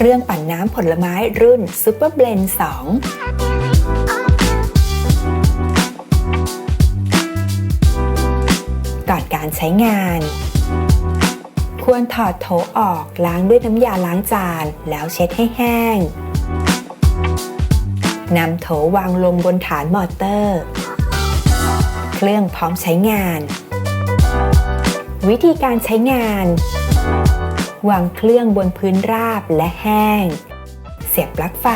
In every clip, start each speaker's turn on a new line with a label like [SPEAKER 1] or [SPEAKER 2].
[SPEAKER 1] เครื่องปั่นน้ำผลไม้รุ่น Super Blend 2ก่อนการใช้งาน ควรถอดโถออกล้างด้วยน้ำยาล้างจานแล้วเช็ดให้แห้ง นำโถวางลงบนฐานมอเตอร์ เครื่องพร้อมใช้งาน วิธีการใช้งาน วางเครื่องบนพื้นราบและแห้ง เสียบปลั๊กไฟ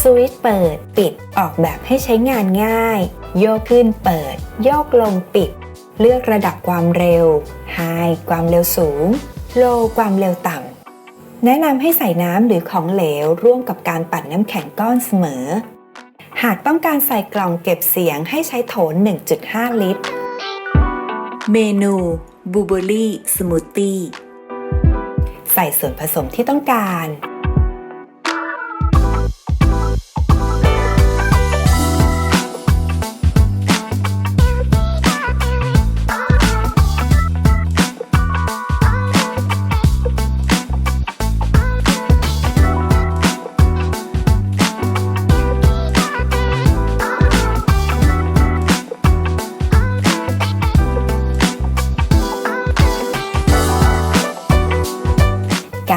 [SPEAKER 1] สวิตช์เปิดปิดออกแบบให้ใช้งานง่าย โยกขึ้นเปิด โยกลงปิด เลือกระดับความเร็ว High ความเร็วสูง Low ความเร็วต่ำ แนะนำให้ใส่น้ำหรือของเหลวร่วมกับการปั่นน้ำแข็งก้อนเสมอ หากต้องการใส่กล่องเก็บเสียงให้ใช้โถน 1.5 ลิตร เมนูบูเบอรี่สมูทตี้ ใส่ส่วนผสมที่ต้องการ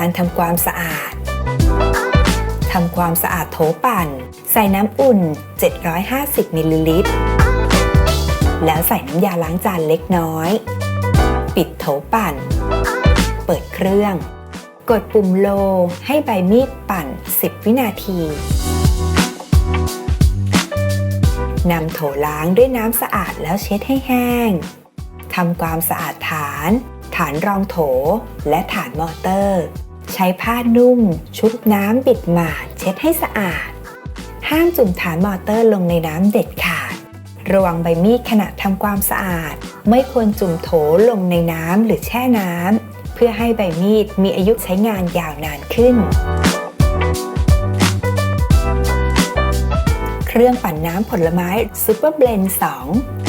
[SPEAKER 1] การทำความสะอาดทำความสะอาดโถปั่น ใส่น้ำอุ่น 750 มิลลิลิตร แล้วใส่น้ำยาล้างจานเล็กน้อย ปิดโถปั่น เปิดเครื่อง กดปุ่มโลให้ใบมีดปั่น 10 วินาทีนำโถล้างด้วยน้ำสะอาดแล้วเช็ดให้แห้ง ทำความสะอาดฐาน ฐานรองโถ และฐานมอเตอร์ ใช้ผ้านุ่ม ชุบน้ำปิดหมาด เช็ดให้สะอาด ห้ามจุ่มฐานมอเตอร์ลงในน้ำเด็ดขาด ระวังใบมีดขณะทำความสะอาด ไม่ควรจุ่มโถลงในน้ำหรือแช่น้ำเพื่อให้ใบมีดมีอายุใช้งานยาวนานขึ้น เครื่องปั่นน้ำผลไม้ Super Blend 2